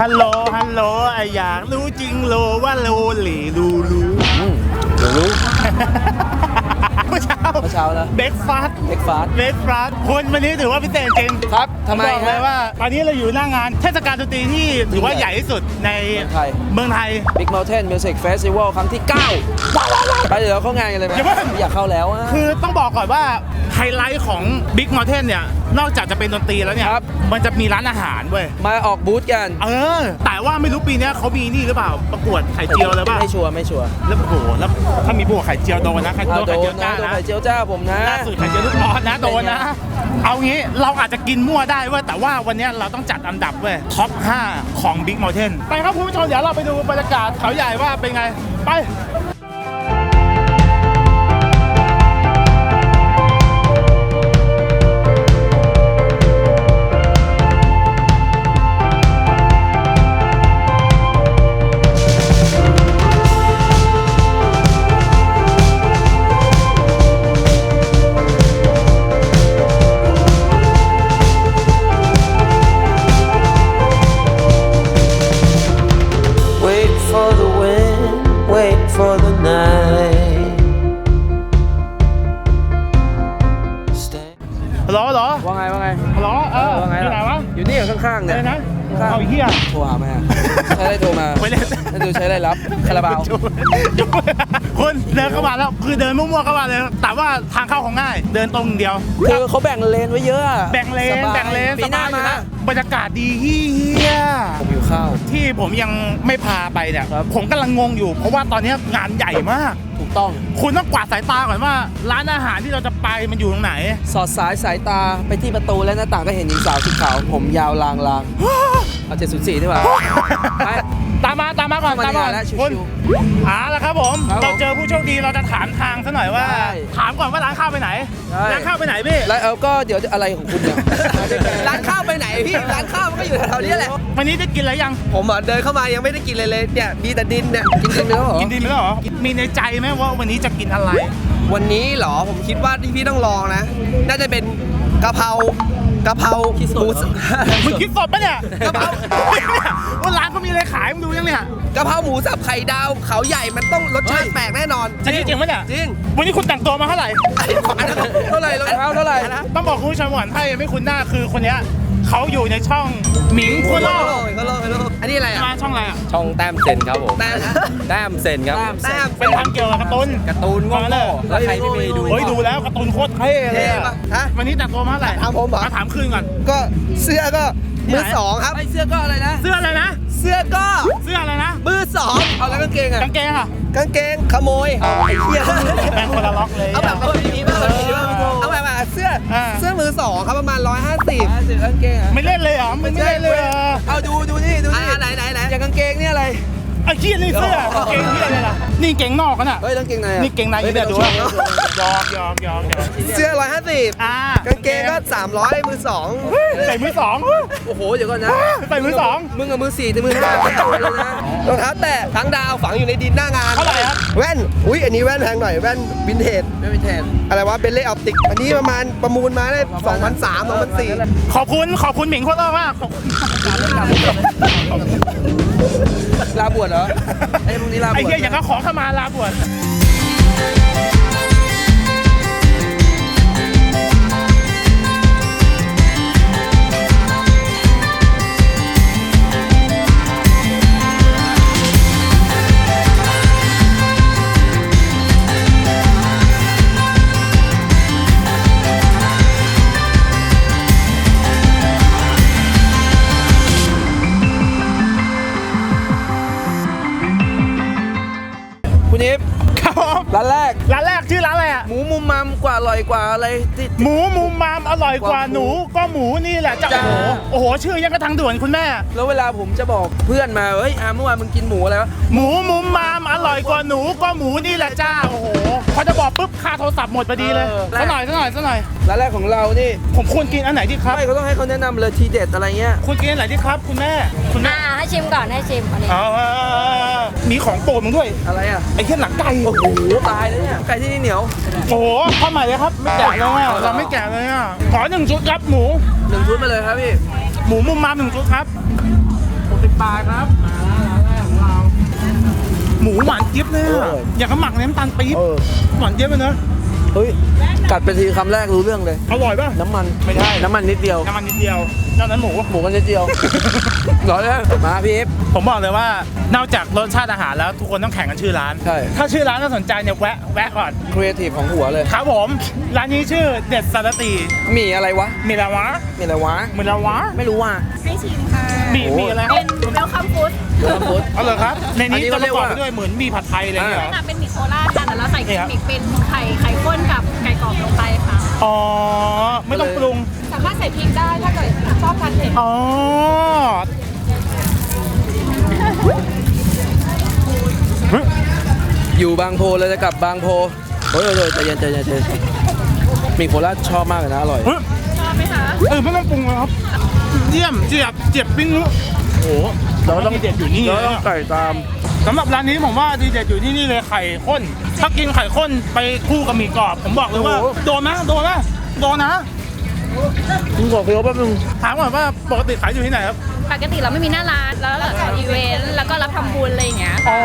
ฮัลโหล ฮัลโหลไออยากรู้จริงโลว่าโลหลีรูรู้อืมเดี๋ยวรู้ เมื่อเช้าเมื่อเช้านะ เบรกฟาสเล็กฟาส เบรกฟาสคุณวันนี้ถือว่าพิเศษจริง ครับทำไมบอกเลยฮะ ว่าตอนนี้เราอยู่หน้างานเทศกาลดนตรีที่ถือว่าใหญ่ที่สุดในเมืองไทย เมืองไทย Big Mountain Music Festival ครั้งที่ 9 ไปเดี๋ยวเราเข้างานกันเลยไหมอย่าเพิ่ง อยากเข้าแล้วอะคือต้องบอกก่อนว่าไฮไลท์ของ Big Mountain เนี่ย นอกจากจะเป็นดนตรีแล้วเนี่ย ครับ มันจะมีร้านอาหารเว้ย มาออกบูธกันเออ แต่ว่าไม่รู้ปีเนี้ยเขามีนี่หรือเปล่า ประกวดไข่เจียวเลยป่ะ ไม่ชัวร์ไม่ชัวร์แล้วโอ้โห แล้วถ้ามีพวกไข่เจียวโดนนะไข่อะโดนโดไข่นเจียวจ้านะโดนนะไข่เจียวจ้าผมนะ ล่าสุดไข่เจียวลูกออสนะโดนนะ เอางี้เราอาจจะกินมั่วได้เว้ย แต่ว่าวันเนี้ยเราต้องจัดอันดับเว้ย ท็อป 5 ของ Big Mountain ไปครับคุณผู้ชม เดี๋ยวเราไปดูบรรยากาศเขาใหญ่ว่าเป็นไง ไป for the night. Stay. ฮัลโหลฮัลโหลว่าไงว่าไงฮัลโหลเออว่าไงอยู่ไหนวะอยู่นี่ข้างๆอะเนี่ยไรนะข้างเอาไอ้เหี้ยโทรหาแม่ใช้ได้โทรมาไม่เล่น นั่นดูใช้ได้รับคาราบาว คุณเดินเข้ามาแล้วคือเดินมั่วๆเข้ามาเลยแต่ว่าทางเข้าของง่าย เดินตรงอย่างเดียว คือเขาแบ่งเลนไว้เยอะอะแบ่งเลนสบายแบ่งเลนปีหน้าสบยมาอยู่นะบรรยากาศดีเฮียผมหิวข้าว ที่ผมยังไม่พาไปเนี่ยครับ ผมกำลังงงอยู่ เพราะว่าตอนนี้งานใหญ่มาก ถูกต้อง คุณต้องกวาดสายตาก่อนว่าร้านอาหารที่เราจะไปมันอยู่ตรงไหน สอดสายสายตาไปที่ประตูและหน้าต่างก็เห็นหญิงสาวชุดขาวผมยาวลางลาง เอา704ดีกว่าไปตามมาตามมาก่อนเข้ามาตามมาก่อนในงานแล้วชิวๆคุณอ่าแล้วครับผม ครับผมเราเจอผู้โชคดีเราจะถามทางซะหน่อยว่าได้ถามก่อนว่าร้านข้าวไปไหนได้ร้านข้าวไปไหนพี่แล้วเอาก็เดี๋ยวอะไรของคุณเนี่ยร้านข้าวไปไหนพี่ ร้านข้าวมันก็อยู่แถวๆนี้แหละ วันนี้ได้กินอะไรยัง ผมอะเดินเข้ามายังไม่ได้กินเลยเลยเนี่ยมีแต่ดินเนี่ย กินจริงแล้วเหรอ กินดีไหมเหรอ มีในใจไหมว่าวันนี้จะกินอะไร วันนี้เหรอผมคิดว่าที่พี่ต้องลองนะ น่าจะเป็นกะเพรา กะเพราขี้สดหมูเหรอสมึงคิดสดปะเนี่ยกะเพราว่าร้านเขามีอะไรขายมึงดูยังเนี่ยกะเพราหมูสับไข่ดาวเขาใหญ่มันต้องรสชาติแปลกแน่นอนอันนี้จริงปะเนี่ยจริงวันนี้คุณแต่งตัวมาเท่าไหร่อันนั้นเท่าไหร่รองเท้าเท่าไหร่ต้องบอกคุณผู้ชมก่อนถ้ายังไม่คุ้นหน้าคือคนเนี้ย เขาอยู่ในช่องหมิงคั่วโลกฮัลโหลฮัลโหลอันนี้อะไรอะ มาช่องอะไรอะช่องแต้มเซนครับผมแต้มนะแต้มเซนครับแต้มแต้มเป็นทำเกี่ยวกับการ์ตูน การ์ตูนโง่มาเลยๆแล้วใครไม่มีดู เฮ้ยดูแล้วการ์ตูนโคตรเท่เลยเท่อะปะฮะวันนี้แต่งตัวมาเท่าไหร่ถามผมเหรอ ถามคืนก่อน ก็เสื้อก็มือสองครับไอเสื้อก็อะไรนะ เสื้ออะไรนะ เสื้อก็เสื้ออะไรนะมือสองเอาแล้วกางเกงอะกางเกงอะกางเกงขโมยไอ้เหี้ยแม่งคนละล็อกเลยเอาแบบแบบนี้บ้างแบบนี้บ้าง เอาแบบแบบเสื้ออ่า เสื้อมือสองครับประมาณ 150อะเสื้อกางเกงอะไม่เล่นเลยเหรอมึงไม่เล่นเลยเหรอเอาดูดูนี่ดูอ่านี่ไหนไหนไหน อย่างกางเกงเนี่ยอะไร ไอ้เกี้ยนี่เสื้อกางเกงเกี้ยอะไรล่ะนี่เกงนอกกันอะเฮ้ยกางเกงในอะนี่เกงในฮ้เนี่ยดูไม่ว่าต้องโชว์ย อมยอมยอมยอมเสื้อ 150อ่ากางเกงก็ 300 มือสองใส่มือสองโอ้โห เดี๋ยวก่อนนะใส่มือสองมึงกับมือสี่แต่มือห้าไม่เอาเลยนะรองเท้าแตะทั้งดาวฝังอยู่ในดินหน้างานเท่าไหร่ครับแว่น อุ้ยอันนี้แว่นแพงหน่อยแว่นวินเทจไม่เป็นแทนอะไรวะเบลเล่ออปติก อันนี้ประมาณประมูลมาได้2003 2004ขอบคุณขอบคุณหมิงโคตรมากขอบคุณลาบวชเหรอไอ้พวกนี้ลาบวชไอ้เหี้ยอย่างก็ขอเข้ามาลาบวช กว่าอร่อยกว่าอะไรที่ หมูมุมมามอร่อยกว่าหนู ก็หมูนี่แหละจ้าจ้าโอ้โหโอ้โห ชื่อยังกระทางด่วนคุณแม่ แล้วเวลาผมจะบอกเพื่อนมาเฮ้ยอาเมื่อวานมึงกินหมูอะไรวะ หมูมุมมามอร่อยกว่าหนูก็หมูนี่แหละจ้าโอ้โหพอจะบอกปุ๊บ ค่าโทรศัพท์หมดพอดีเลยสักหน่อยสักหน่อยสักหน่อย ร้านแรกของเรานี่ผมควรกินอันไหนดีครับ ไม่เขาต้องให้เขาแนะนำเลยทีเด็ดอะไรเงี้ยคุณกินอันไหนดีครับ คุณแม่ คุณแม่อ่าให้ชิมก่อนให้ชิมอันนี้เอามีของโปรดมึงด้วย อะไรอะไอ้แค่หนังไก่ โอ้โหตายแล้วเนี่ยไก่ที่นี่เหนียวโอ้โหเข้าใหม่เลยครับ ไม่แกะเลยอะเราไม่แกะเลยอะ ขอหนึ่งชุดครับหมู หนึ่งชุดมาเลยครับพี่หมูมุมมามหนึ่งชุดครับโสิบบาทครับมา หมูหวานเจี๊ยบเลยอะอย่างกับหมักในน้ำตาลปี๊บเออ หวานเจี๊ยบเลยนะ เฮ้ย กัดไปทีคำแรกรู้เรื่องเลย อร่อยป่ะ น้ำมันไม่ได้น้ำมันนิดเดียว น้ำมันนิดเดียวเจ้านั้นหมู หมูกันนิดเดียวร้อยแล้วมาพี่เอฟ ผมบอกเลยว่านอกจากรสชาติอาหารแล้วทุกคนต้องแข่งกันชื่อร้าน ใช่ ถ้าชื่อร้านน่าสนใจเนี่ยแวะแวะก่อน ครีเอทีฟของหัวเลย ครับผม ร้านนี้ชื่อเด็ดสารตีมีอะไรวะมีละวะมีอะไรวะมีละวะไม่รู้ว่า ให้ชิมค่ะ มีโอ้ มีอะไรคเป็รับนเวลคัมฟู้ดเริ่มฟุตเอาเลยครับ ในอันนี้นี้จะก็ปเรียระกกอบว่า ไปด้วยเหมือนมีผัดไทยอะไรอย่างเงี้ยเหรอ ค่ะเป็นหมี่โคราชค่ะ แต่เราใส่นี่ครับกิมมิกเป็นไข่ไข่ข้นกับไก่กรอบลงไปค่ะ อ๋อ ไม่ต้องปรุง สามารถใส่พริกได้ถ้าเกิดชอบทานเผ็ดอ๋อ อยู่บางโพเลยจะกลับบางโพเฮ้ยเฮ้ยใจเย็นใจเย็นใจเย็นมีโคราชชอบมากเลยนะอร่อย เฮ้ยชอบไหมคะเออไม่ต้องปรุงเลยครับ เยี่ยมเจียบเจียบปิ้งนุโอ้โหเราต้องดีเด็ดอยู่นี่เราเลยต้องอะไก่ตาม สำหรับร้านนี้ผมว่าดีเด็ดอยู่ที่นี่เลยไข่ข้น ถ้ากินไข่ข้นไปคู่กับหมี่กรอบ ผมบอกเลยว่า โอ้โห โดนนะโดนนะโดนนะ มึงบอกเคี้ยวแป๊บนึงถามก่อนว่าปกติขายอยู่ที่ไหนครับ ปกติเราไม่มีหน้าร้านแล้วเราจัดอีเวนต์แล้วก็รับทำบุญอะไรอย่างเงี้ย อ๋อ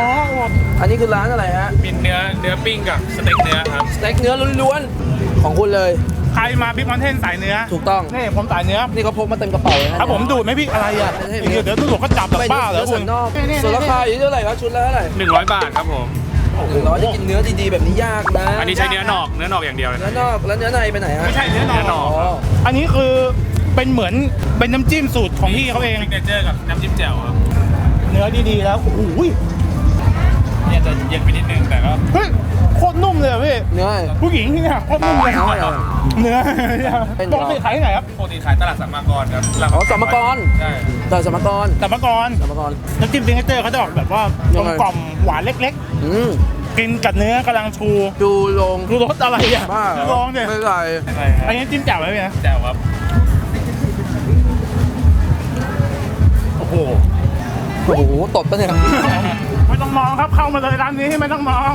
อันนี้คือร้านอะไรฮะเป็นเนื้อเนื้อปิ้งกับสเต็กเนื้อครับสเต็กเนื้อล้วนๆของคุณเลย ใครมาบิ๊กมอนเทนสายเนื้อถูกต้อง นี่ผมสายเนื้อนี่เขาพกมาเต็มกระเป๋าเลยนะครับผมดูดไหมพี่อะไรอะไม่ใช่เดี๋ยวเดี๋ยวตำรวจก็จับแบบไม่บ้าเหรอเนื้อคุสัณนนอกนี่ๆๆส่วนราคาอยู่ที่เท่าไหร่วะชุดละเท่าไหร่100บาทครับผม หนึ่งร้อยจะกินเนื้อดีๆแบบนี้ยากนะอันนี้ใช้เนื้อหนอกเนื้อหนอกอย่างเดียวเลยเนื้อนอกแล้วเนื้อในไปไหนฮะไม่ใช่เนื้อหนเนื้อหนออกอ๋ออันนี้คือเป็นเหมือนเป็นน้ำจิ้มสูตรของพี่เขาเองซิกเนเจอร์กับน้ำจิ้มแจ่วครับเนื้อดีๆแล้วโอ้โหเนี่ยจะเย็นไปนิดนึงแต่ก็เฮ้ย โคตรนุ่มเลยอะพี่เนื้อ ผู้หญิงที่เนี่ยโคตรนุ่มเลยเอาเหรอเนื้อเป็นปกติขายที่ไหนครับปกติขายตลาดสัมมากรครับหลังอ๋อสัมมากร ใช่แต่สมกรแต่เมื่อก่อนสมกร น้ำจิ้มซิงเกิลเจอร์เขาจะออกแบบว่ากยัลงมไงกล่อมหวานเล็กอืมๆ กินกับเนื้อกำลังชูดูลงดูรสอะไรอะบ้าเหรลองดิไม่ใส่ใช่ครัอับนนี้จิ้มแจ่วไหมพี่นะแจ่วครับโอ้โหโอ้โหตดปะเนี่ย ไม่ต้องมองครับเข้ามาเลยร้านนี้ไม่ต้องมอง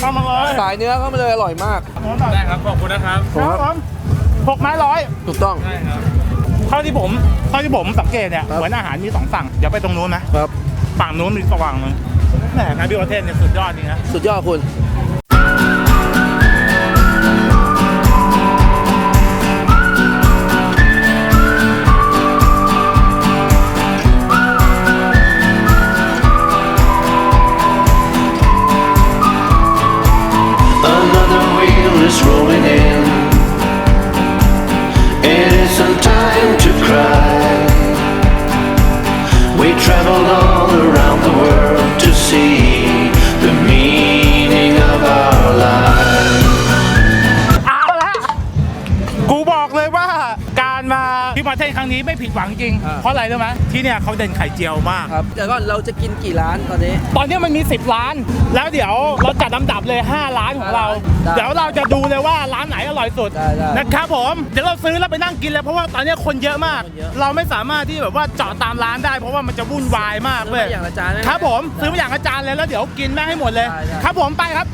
เข้ามาเลยสายเนื้อเข้ามาเลยอร่อยมากได้ครับขอบคุณนะครับครับผมหกไม้ร้อยถูกต้อง ได้ครับเท่าที่ผมเท่าที่ผมสังเกตเนี่ยครับ เหมือนอาหารมีสองฝั่งเดี๋ยวไปตรงนู้นนะครับ ฝั่งนู้นมีสว่างนึงแหมนายบิวประเทศเนี่ยสุดยอดจริงนะ สุดยอดคุณ traveled all around the world to see ริงอ่าเพราะอะไรรู้ไหมที่เนี่ยเขาเด่นไข่เจียวมาก ครับเดี๋ยวก่อนเราจะกินกี่ร้านตอนนี้ ตอนนี้มันมี 10 ร้าน แล้วเดี๋ยวเราจัดลำดับเลย 5 ร้านของเรา ได้เดี๋ยวเราจะดูเลยว่าร้านไหนอร่อยสุดได้ได้นะครับผมเดี๋ยวเราซื้อแล้วไปนั่งกินเลยเพราะว่าตอนนี้คนเยอะมาก คนเยอะเราไม่สามารถที่แบบว่าเจาะตามร้านได้ เพราะว่ามันจะวุ่นวายมากซื้อเว้ยมาอย่างละจานได้ไหมครับผมซื้อมาอย่างอาจารย์เลยแล้วเดี๋ยวกินแม่งให้หมดเลย ได้ได้ ครับผมไปครับ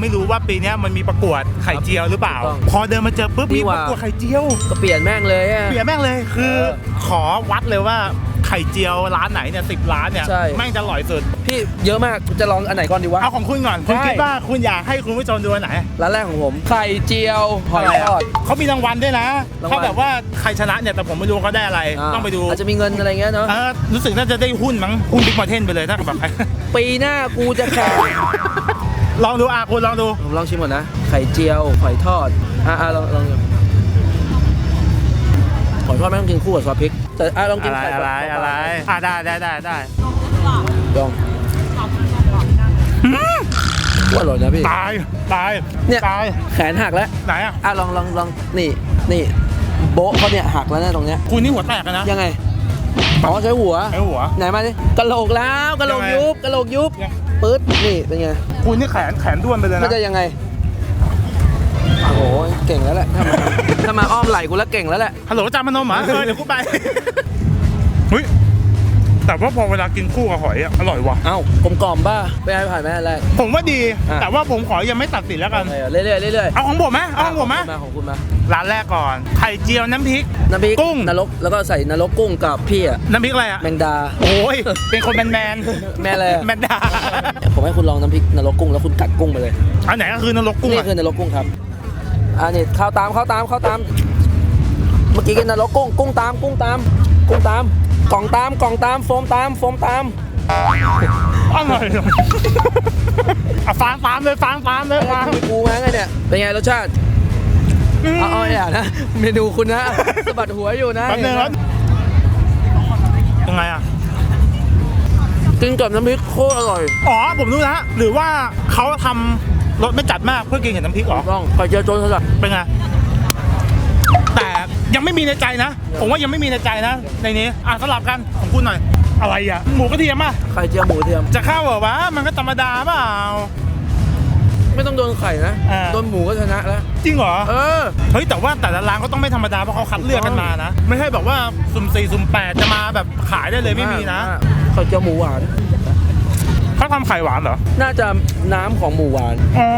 ไม่รู้ว่าปีเนี้ยมันมีประกวดไข่เจียวหรือเปล่าถูกต้องพอเดินมาเจอปุ๊บดีมีกปว่า ระกวดไข่เจียว ก็เปลี่ยนแม่งเลยอะ เปลี่ยนแม่งเลยคือเออขอวัดเลยว่าไข่เจียวร้านไหนเนี่ยสิบร้านเนี่ยใช่ แม่งจะอร่อยสุด พี่เยอะมากจะลองอันไหนก่อนดีวะ เอาของคุณก่อนคุณได้คิดว่าคุณอยากให้คุณผู้ชมดูอันไหนร้านแรกของผมไข่เจียวหอยทอด เขามีรางวัลด้วยนะรางวัลถ้าแบบว่าใครชนะเนี่ยแต่ผมไม่รู้เขาได้อะไราต้องไปดูอาจจะมีเงินอะไรเงี้ยเนาะเออรู้สึกน่าจะได้หุ้นมั้งหุ้นบิ๊กมาเทนไปเลยถ้าแบบ ปีหน้ากูจะแข่ง ลองดูอะคุณลองดู ผมลองชิมก่อนนะ ไข่เจียวหอยทอด อะอะลองลองดูหอยทอดไม่ต้องกินคู่กับซอสพริก แต่อะลองกินอะไร ไข่อะไรก่นอะไรอะได้ได้ได้ได้ลองว่าอร่อยนะพี่ ตาย ตาย เนี่ย ตาย แขนหักแล้ว ไหนอะ อะลองลองลองนี่นี่โบ๊ะเขาเนี่ยหักแล้วนะตรงเนี้ย คุณนี่หัวแตกกันนะยังไง อ๋อใช้หัว ไอ้หัว ไหนมาดิกะโหลกแล้วกะโหลกยังไงยุบกะโหลกยุบ ยัง ปึ๊ดนี่เป็นไงคุณนี่แขนแขนด้วนไปเลยมันนะจะยังไงโอ้โหเก่งแล้วแหละถ้ามาถ้ามาอ้อมไหล่กูแล้วเก่งแล้วแหละฮัลโหลจามพนมเหรอเออเดี๋ยวกูไปเฮ้ย แต่ว่าพอเวลากินคู่กับหอยอะอร่อยว่ะ เอ้ากลมกล่อมป่ะไปให้ผ่านไหมอันแรก ผมว่าดี อะ แต่ว่าผมขอยังไม่ตัดสินแล้วกันเรื่อยๆเรื่อยๆเอาของผมไหมเอาของผมไหมมาของคุณมาร้านแรกก่อน ไข่เจียวน้ำพริก น้ำพริกกุ้ง นรกแล้วก็ใส่นรกกุ้งกับพี่อะน้ำพริกอะไรอะแมงดา โอ้ย เป็นคนแมนแมนแม่อะไรอะ แมนดา ผมให้คุณลองน้ำพริกนรกกุ้งแล้วคุณกัดกุ้งไปเลยอันไหนก็คือนรกกุ้งนี่อะคือนรกกุ้งครับอ่านี่เข้าตามเข้าตามเข้าตาม เมื่อกี้กินนรกกุ้งกุ้งตามกุ้งตาม กุ้งตาม กล่องตามกล่องตามโฟมตามโฟมตามอร่อยอะฟางตามเลยฟางตามเลยฟางมีกูมาไงเนี่ยเป็นไงรสชาติเอาเอาอย่านะเมนูคุณนะสะบัดหัวอยู่นะแป๊บนึงครับยังไงอะกินกับน้ำพริกโคตรอร่อย อ๋อ ผมรู้แล้วหรือว่าเขาทำรสไม่จัดมากเพื่อกินกับน้ำพริกเหรอต้องไข่เจียวโจนสลัดเป็นไงแต่ ยังไม่มีในใจนะ ผมว่ายังไม่มีในใจนะ ในนี้อะสลับกันของคุณหน่อย อะไรอะ หมูกระเทียมอะไข่เจียวหมูกระเทียม จะเข้าเหรอวะ มันก็ธรรมดาเปล่า ไม่ต้องโดนไข่นะอ่า โดนหมูก็ชนะแล้วจริงเหรอ เออ เฮ้ยแต่ว่าแต่ละร้านก็ต้องไม่ธรรมดาเพราะเขาคัดเลือกกันมานะ ไม่ใช่แบบว่าสุ่มสี่สุ่มแปดจะมาแบบขายได้เลยไม่มีนะไข่เจียวหมูหวาน เขาทำไข่หวานเหรอ น่าจะน้ำของหมูหวาน อ๋อ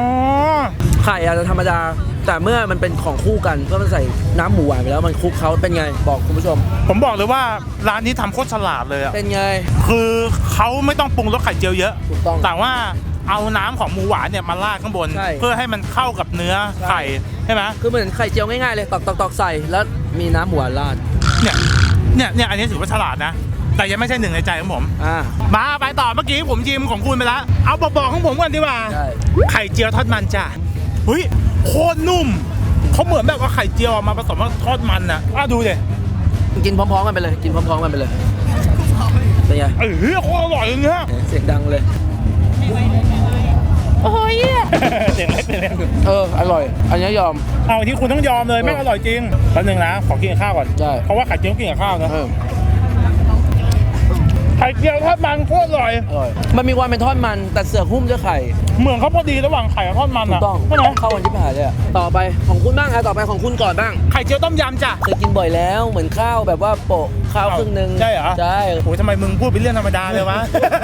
ไข่อาจจะธรรมดา แต่เมื่อมันเป็นของคู่กันเมื่อมันใส่น้ำหมูหวานไปแล้วมันคลุกเขาเป็นไงบอกคุณผู้ชม ผมบอกเลยว่าร้านนี้ทำโคตรฉลาดเลยอะเป็นไง คือเขาไม่ต้องปรุงรสไข่เจียวเยอะ ถูกต้อง แต่ว่าเอาน้ำของหมูหวานเนี่ยมาราดข้างบน ใช่ เพื่อให้มันเข้ากับเนื้อใช่ไข่ใช่ไหมคือเหมือนไข่เจียวง่ายๆเลยตอกตอกตอกใส่แล้วมีน้ำหมูหวานราดเนี่ยเนี่ยเนี่ยอันนี้ถือว่าฉลาดนะ แต่ยังไม่ใช่หนึ่งในใจของผม อ่ามาไปต่อเมื่อกี้ผมชิมของคุณไปแล้ว เอาบอกๆของผมก่อนดีกว่าใช่ไข่เจียวทอดมันจ้ะ เฮ้ยโคตรนุ่มเขาเหมือนแบบว่าไข่เจียวมาผสมกับทอดมันอะอะดูดิกินพร้อมๆกันไปเลยกินพร้อมๆกันไปเลยเป็นไงเออโคตรอร่อยเลยเนี่ยเสียงดังเลยโอ้ยเสียงเล็กเสียงเล็กเอออร่อย อันนี้ยอม เอาที่คุณต้องยอมเลยแม่งอร่อยจริงแป๊บนึงนะขอกินกับข้าวก่อนได้เพราะว่าไข่เจียวกินกับข้าวนะเออ ไข่เจียวทอดมันโคตรอร่อย อร่อย มันมีความเป็นทอดมันแต่เสือกหุ้มด้วยไข่เหมือนเขาพอดีระหว่างไข่กับทอดมันถูอะกต้องใช่ไหมเข้ากันที่ผ่านเลยอะต่อไปของคุณบ้างอะต่อไปของคุณก่อนบ้างไข่เจียวต้มยำจ้ะ เคยกินบ่อยแล้วเหมือนข้าวแบบว่าโปะข้าวครึ่งหนึงใช่เหรอ ใช่โอ้ยทำไมมึงพูดเป็นเรื่องธรรมดาเลยวะ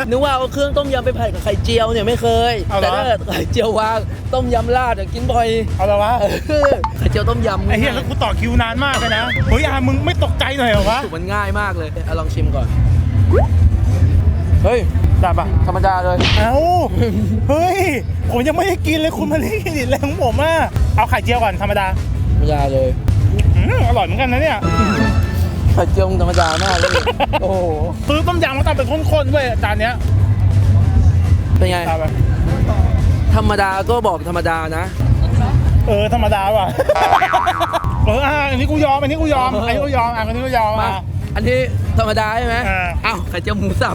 นึกว่าเอาเครื่องต้มยำไปผัดกับไข่เจียวเนี่ยไม่เคย เอาเหรอ แต่ถ้าเกิดไข่เจียววางต้มยำราดเนี่ยกินบ่อยเอาละวะ เออไข่เจียวต้มยำไอ้เหี้ยแล้วกูต่อคิวนานมากเลยนะ เฮ้ยอามึงไม่ตกใจหน่อยเหรอวะ มันง่ายมากเลยเอาลองชิมก่อน เฮ้ยได้ปะธรรมดาเลย เอ้า เฮ้ย ผมยังไม่ได้กินเลยคุณมาเล่นกินอะไรของผมอะ เอาไข่เจียวก่อนธรรมดา ธรรมดาเลยอืมอร่อยเหมือนกันนะเนี่ย ไข่เจียวธรรมดามากเลย โอ้โห ซื้อต้มยำมาทำเป็นข้นๆเว้ยจานเนี้ยเป็นไง ตามไปธรรมดาก็บอกธรรมดานะ เออธรรมดาว่ะ เอออะอันนี้กูยอม อันนี้กูยอม อันนี้กูยอม อะอันนี้กูยอมมา อะ อันนี้ธรรมดาใช่ไหมเอออ้าวไข่เจียวหมูสับ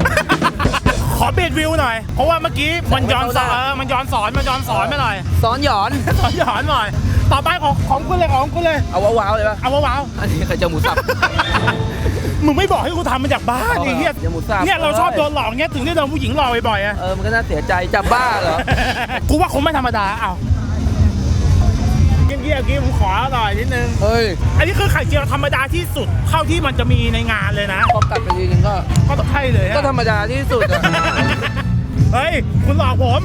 ขอเบรดวิวหน่อย เพราะว่าเมื่อกี้มันย้อนสอนเออมันย้อนสอน มันย้อนสอนไม่หน่อย ซ้อนหยอน สอนย้อนหน่อย ต่อไปของของคุณเลยของคุณเลย เอาว้าวๆเลยปะเอาว้าวอันนี้ไข่เจียวหมูสับ ๆมึงไม่บอกให้กูทำมาจากบ้านเอาไอ้เหี้ยเดี๋ยวหมูสับ เนี่ยเราชอบโดนหลอกเงี้ยถึงได้โดนผู้หญิงหลอกบ่อยๆอะ เออมันก็น่าเสียใจจะบ้าเหรอ กูว่าคงไม่ธรรมดาเอ้าเกี้ยวๆกี้ผมขอหน่อยนิดนึง เฮ้ยอันนี้คือไข่เจียวธรรมดาที่สุดเท่าที่มันจะมีในงานเลยนะ พอกัดไปทีนึงก็ ก็ต้องใช่เลยฮะ ก็ธรรมดาที่สุดอะ เฮ้ย คุณหลอกผม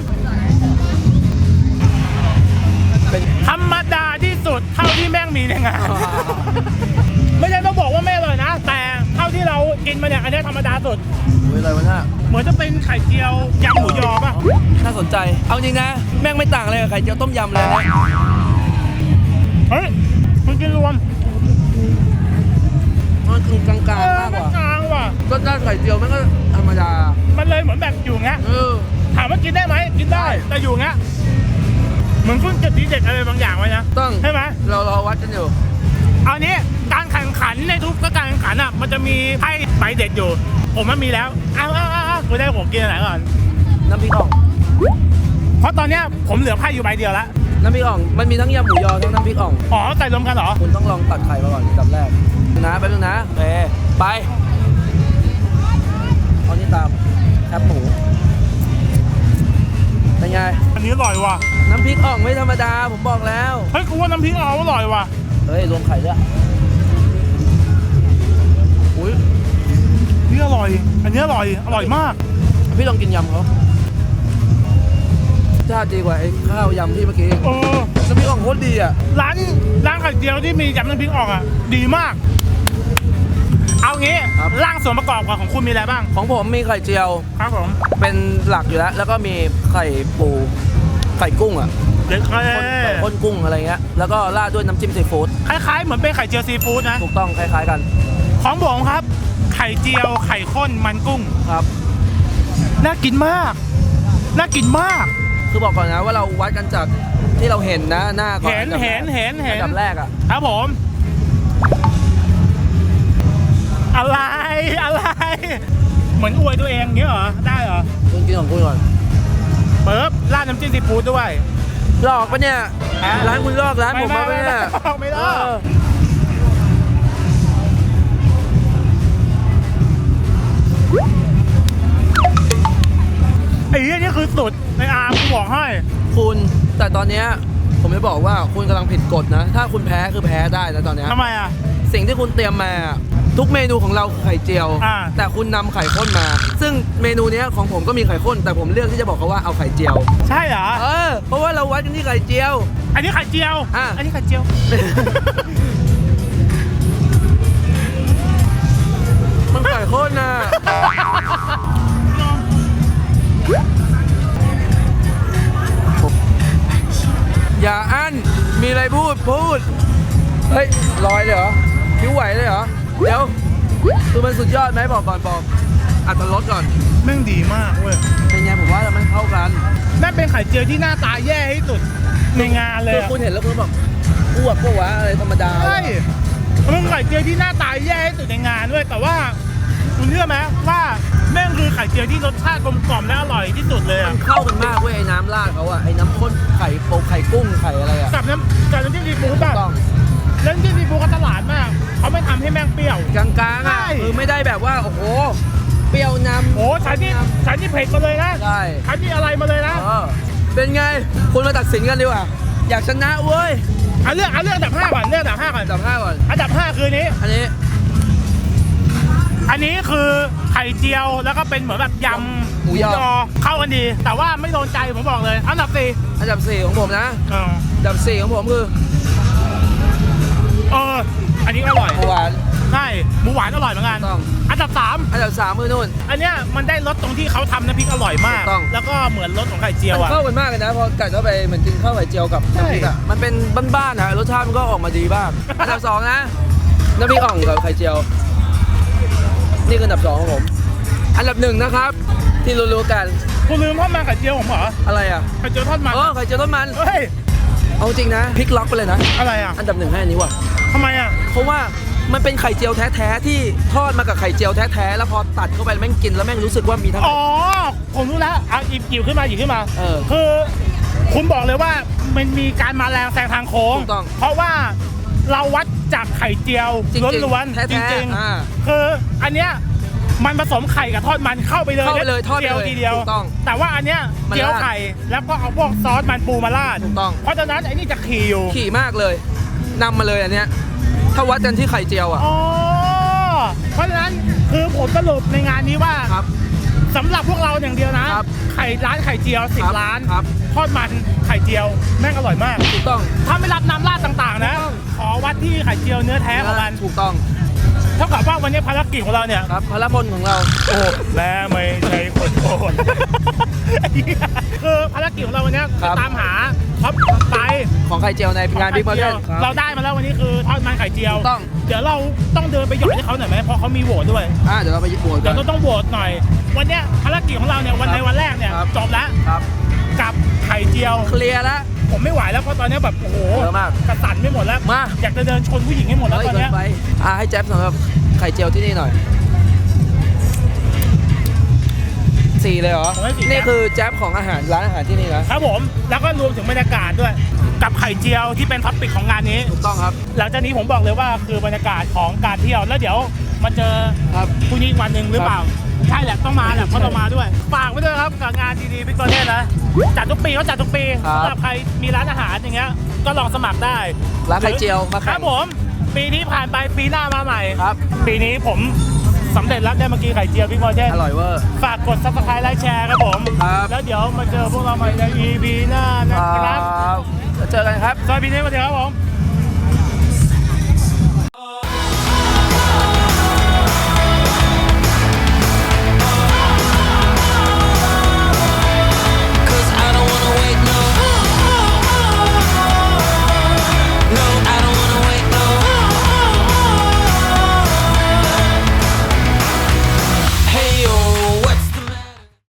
เป็นธรรมดาที่สุดเท่าที่แม่งมีในงานไม่ใช่ต้องบอกว่าไม่อร่อยนะ แต่เท่าที่ที่เรากินมาเนี่ยอันนี้ธรรมดาสุดโอ้ยอะไรวะเนี่ยเหมือนจะเป็นไข่เจียวยำหมูยอป่ะ น่าสนใจ เอาจริงนะ แม่งไม่ต่างอะไรกับไข่เจียวต้มยำเลยนะ เฮ้ยคุณกินรวมมันคือกลางเออๆมากกว่ากลางๆว่ะ รสชาติไข่เจียวแม่งก็ธรรมดามันเลยเหมือนแบบอยู่เงี้ย เออ ถามว่ากินได้ไหมกินได้แต่อยู่เงี้ย เหมือนคุณจุดดีเด็ดอะไรบางอย่างไว้นะ ต้องใช่ไหม เรารอวัดกันอยู่เอานี้การแข่งขันในทุกการแข่งขันอะ มันจะมีไพ่ใบเด็ดอยู่ ผมมันมีแล้วอ้าวอ้าวอ้าวคุณได้ผมกินอันไหนก่อน น้ำพริกอ่อง เพราะตอนเนี้ยผมเหลือไพ่อยู่ใบเดียวแล้ว น้ำพริกอ่องมันมีทั้งยำหมูยอทั้งน้ำพริกอ่อง อ๋อใส่รวมกันเหรอ คุณต้องลองตัดไข่มาก่อนอันดับแรกนะแป๊บนึงนะโอเคไปเอานี่ตามแคบหมูเป็นไง อันนี้อร่อยว่ะ น้ำพริกอ่องไม่ธรรมดาผมบอกแล้ว เฮ้ยกูว่าน้ำพริกเอาอร่อยว่ะ เฮ้ยรวมไข่ด้วยอุ้ยนี่อร่อย อันนี้อร่อย อร่อยมาก พี่ลองกินยำเขา ชาติดีกว่าไอ้ข้าวยำที่เมื่อกี้เออน้ำพริกอ่องโคตรดีอะ ร้านร้านไข่เจียวที่มียำน้ำพริกออกอะ ดีมาก เอางี้ร่างส่วนประกอบก่อนของคุณมีอะไรบ้าง ของผมมีไข่เจียว ครับผมเป็นหลักอยู่แล้ว แล้วก็มีไข่ปู ไข่กุ้งอะเด็กข้นข้นกุ้งอะไรเงี้ย แล้วก็ราดด้วยน้ำจิ้มซีฟู้ด คล้ายๆ เหมือนเป็นไข่เจียวซีฟู้ดนะ ถูกต้องคล้ายๆกันของผมครับ ไข่เจียวไข่ข้นมันกุ้ง ครับ น่ากินมาก น่ากินมาก คือบอกก่อนนะว่าเราวัดกันจากที่เราเห็นนะหน้าก่อนเห็นอันดับเห็นแรกเห็นเห็นอันดับแรกอะครับผม อะไรอะไร เหมือนอวยตัวเองเงี้ยเหรอ ได้เหรอคุณกินของคุณก่อนเปิบราดน้ำจิ้มซีฟู้ดด้วยหลอกปะเนี่ยฮะร้านคุณลอกร้านผมมาปะเนี่ยไม่ไม่ไม่ลอกเออ ไอ้เหี้ยนี่คือสุดในอาร์มกูบอกให้ คุณแต่ตอนเนี้ยผมจะบอกว่าคุณกำลังผิดกฎนะ ถ้าคุณแพ้คือแพ้ได้นะตอนเนี้ยทำไมอะ สิ่งที่คุณเตรียมมาทุกเมนูของเราคือไข่เจียว อ่า แต่คุณนำไข่ข้นมา ซึ่งเมนูเนี้ยของผมก็มีไข่ข้น แต่ผมเลือกที่จะบอกเขาว่าเอาไข่เจียว ใช่เหรอ เออ เพราะว่าเราวัดกันที่ไข่เจียว อันนี้ไข่เจียว อะ อันนี้ไข่เจียว มันไข่ข้นน่ะ อย่าอั้น มีอะไรพูดพูด เฮ้ยลอยเลยเหรอคิ้วไหวเลยเหรอ เดี๋ยวคือมันสุดยอดไหมบอกก่อนบอกอัตรสก่อน แม่งดีมากเว้ย เป็นไงผมว่ามันเข้ากันนั่นเป็นไข่เจียวที่หน้าตาแย่ที่สุดในงานเลยคืออะคุณเห็นแล้วคุณแบบอ้วกปะวะอะไรธรรมดา ใช่มันเป็นไข่เจียวที่หน้าตาแย่ที่สุดในงานด้วยแต่ว่าคุณ เชื่อไหมว่าแม่งคือไข่เจียวที่รสชาติกลมกล่อมและอร่อยที่สุดเลยมัอะนเข้ากันมากเว้ยไอ้น้ำราดเขาอะไอ้น้ำข้นไข่โปไข่กุ้งไข่อะไรอะกับน้ำกับน้ำจิ้มซีฟู้ดแบบต้องน้ำจิ้มซีฟู้ดเขาตลาดมาก เขาไม่ทำให้แม่งเปรี้ยว กลางๆใช่อะคือไม่ได้แบบว่าโอ้โหเปรี้ยวนำโอ้ฉันนี่ฉันนี่เผ็ดมาเลยนะใช่ฉันนี่อะไรมาเลยนะเออเป็นไงคุณมาตัดสินกันดีกว่าอยากชนะเว้ยเอาเรื่องเอาเรื่องอันดับห้าก่อนเรื่องอันดับห้าก่อนอันดับห้าก่อนอันดับห้าคือนี้ อันนี้ อันนี้คือไข่เจียวแล้วก็เป็นเหมือนแบบยำหมูยอ เข้ากันดี แต่ว่าไม่โดนใจผมบอกเลยอันดับสี่อันดับสี่ของผมนะเอออันดับสี่ของผมคือเออ อันนี้อร่อยหมูหวาน ใช่หมูหวานอร่อยเหมือนกันต้อง อันดับสามอันดับสามคือนู่น อันเนี้ยมันได้รสตรงที่เขาทำน้ำพริกอร่อยมากต้อง แล้วก็เหมือนรสของไข่เจียวมันอะ เข้ากันมากเลยนะพอกัดเข้าไปเหมือนกินข้าวไข่เจียวกับใช่ น้ำพริกอะมันเป็นบ้านๆนะรสชาติมันก็ออกมาดีบ้าง อันดับสองนะน้ำพริกอ่องกับไข่เจียว นี่คืออันดับสองของผม อันดับหนึ่งนะครับ ที่รู้ๆกันกูลืมทอดมันไข่เจียวผมเหรออะไรอะไข่เจียวทอดมันเออไข่เจียวต้นมัน เฮ้ย เอาจริงนะพลิกล็อกไปเลยนะ อะไรอะอันดับหนึ่งให้อันนี้ว่ะ ทำไมอะ เพราะว่ามันเป็นไข่เจียวแท้ๆที่ทอดมากับไข่เจียวแท้ๆแล้วพอตัดเข้าไปแม่งกินแล้วแม่งรู้สึกว่ามีทั้ง อ๋อ ผมรู้แล้วเอาหยิบหยิบขึ้นมาหยิบขึ้นมาเออคือ คุณบอกเลยว่ามันมีการมาแรงแซงทางโค้ง ถูกต้อง เพราะว่าเราวัด จากไข่เจียวจริงๆล้วนๆแท้ๆจริงอ่าๆคืออันเนี้ยมันผสมไข่กับทอดมันเข้าไปเลยเข้าไปเลยทอดเจียวเลยทีเดียว ถูกต้องแต่ว่าอันเนี้ยมันเจียวราดไข่แล้วก็เอาพวกซอสมันปูมาราดถูกต้อง เพราะฉะนั้นไอ้นี่จะขี่อยู่ขี่มากเลยนำมาเลยอันเนี้ยถ้าวัดกันที่ไข่เจียวอะอ๋อเพราะฉะนั้นคือผมสรุปในงานนี้ว่าครับ สำหรับพวกเราอย่างเดียวนะ ครับไข่ร้านไข่เจียวสิครับบล้านครับ ทอดมันไข่เจียวแม่งอร่อยมาก ถูกต้อง ถ้าไม่รับน้ำราดต่างๆนะขอ วัดที่ไข่เจียวเนื้อแท้ของมันถูกต้อง เท่ากับว่าวันนี้ภารกิจของเราเนี่ยครับพลพลของเราโอ้แม่ไม่ใช่คนโกนคือภารกิจของเราวันนี้ครับตามหาท็อปไปของไข่เจียวในงานบิ๊กมอเทนเราได้มาแล้ววันนี้คือทอดมันไข่เจียวถูกต้อง เดี๋ยวเราต้องเดินไปหยอดให้เขาหน่อยไหมเพราะเขามีโหวตด้วยอ่าเดี๋ยวเราไปญี่ปุ่นเดี๋กัยวนเราต้องโหวตหน่อย วันเนี้ยภารกิจของเราเนี่ยวันในวันแรกเนี่ยครับจบแล้วครับ กับไข่เจียว เคลียร์แล้ว ผมไม่ไหวแล้วเพราะตอนเนี้ยแบบโอ้โหเยอะมากกระสันไม่หมดแล้วมา อยากจะเดินชนผู้หญิงให้หมดแล้วเฮ้ยตอนเกิเนี้นยไปอ่าให้แจ๊บสำหรับไข่เจียวที่นี่หน่อยสี่เลยเหรอผมให้สี่นี่คือแจ๊บของอาหารร้านอาหารที่นี่นะครับผมแล้วก็รวมถึงบรรยากาศด้วย กับไข่เจียวที่เป็นท็อปปิกของงานนี้ ถูกต้องครับหลังจากนี้ผมบอกเลยว่าคือบรรยากาศของการเที่ยวแล้วเดี๋ยวมาเจอครับ พรุ่งนี้อีกวันหนึ่งหรือเปล่า ใช่แหละต้องมาแหละเพราะเรามาด้วยฝากไว้ด้วยครับกับงานดีๆพิกโกเน่นะจัดทุกปีเขาจัดทุกปีครับ สำหรับใครมีร้านอาหารอย่างเงี้ยก็ลองสมัครได้ร้านไข่เจียวมาคแข่รังบผม ปีนี้ผ่านไปปีหน้ามาใหม่ครับ ปีนี้ผมสำเร็จแล้วได้มากินไข่เจียวพิกโกเน่อร่อยเวอร์ ฝากกด subscribe ไลค์แชร์ครับผม ครับ แล้วเดี๋ยวมาเจอพวกเราใหม่ใน EP หน้านะครับแล้วเจอกันครับ สวัสดีครับผม